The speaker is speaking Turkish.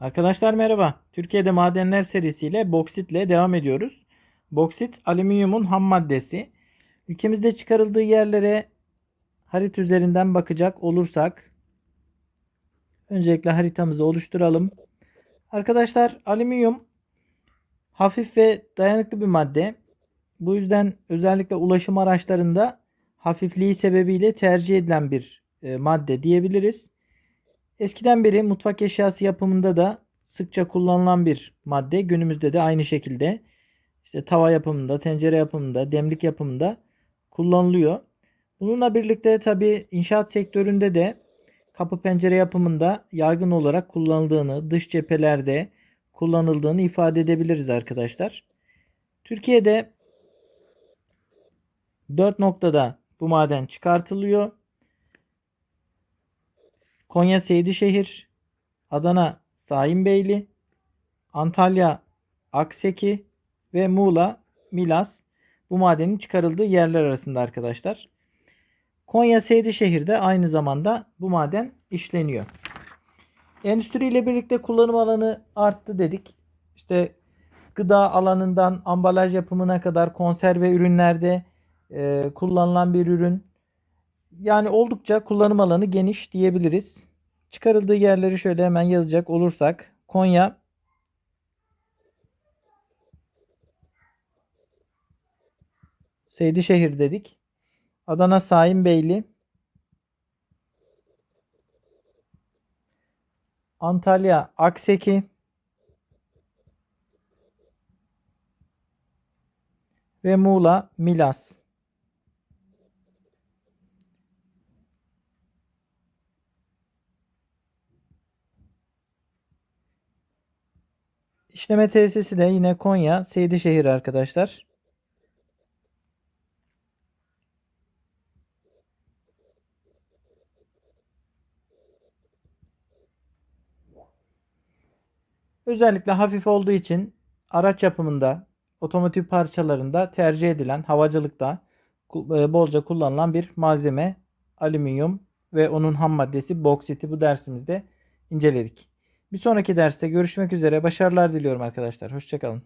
Arkadaşlar merhaba. Türkiye'de madenler serisiyle boksitle devam ediyoruz. Boksit alüminyumun ham maddesi. Ülkemizde çıkarıldığı yerlere harita üzerinden bakacak olursak öncelikle haritamızı oluşturalım. Arkadaşlar alüminyum hafif ve dayanıklı bir madde. Bu yüzden özellikle ulaşım araçlarında hafifliği sebebiyle tercih edilen bir e, madde diyebiliriz. Eskiden beri mutfak eşyası yapımında da sıkça kullanılan bir madde. Günümüzde de aynı şekilde işte tava yapımında, tencere yapımında, demlik yapımında kullanılıyor. Bununla birlikte tabi inşaat sektöründe de kapı pencere yapımında yaygın olarak kullanıldığını, dış cephelerde kullanıldığını ifade edebiliriz arkadaşlar. Türkiye'de 4 noktada bu maden çıkartılıyor. Konya Seydişehir, Adana Saimbeyli, Antalya Akseki ve Muğla Milas bu madenin çıkarıldığı yerler arasında arkadaşlar. Konya Seydişehir'de aynı zamanda bu maden işleniyor. Endüstri ile birlikte kullanım alanı arttı dedik. İşte gıda alanından ambalaj yapımına kadar konserve ürünlerde e, kullanılan bir ürün. Yani oldukça kullanım alanı geniş diyebiliriz. Çıkarıldığı yerleri şöyle hemen yazacak olursak Konya Seydişehir dedik. Adana Saimbeyli Antalya Akseki ve Muğla Milas. İşleme tesisi de yine Konya, Seydişehir arkadaşlar. Özellikle hafif olduğu için araç yapımında, otomotiv parçalarında tercih edilen havacılıkta e, bolca kullanılan bir malzeme alüminyum ve onun ham maddesi boksiti bu dersimizde inceledik. Bir sonraki derste görüşmek üzere. Başarılar diliyorum arkadaşlar. Hoşçakalın.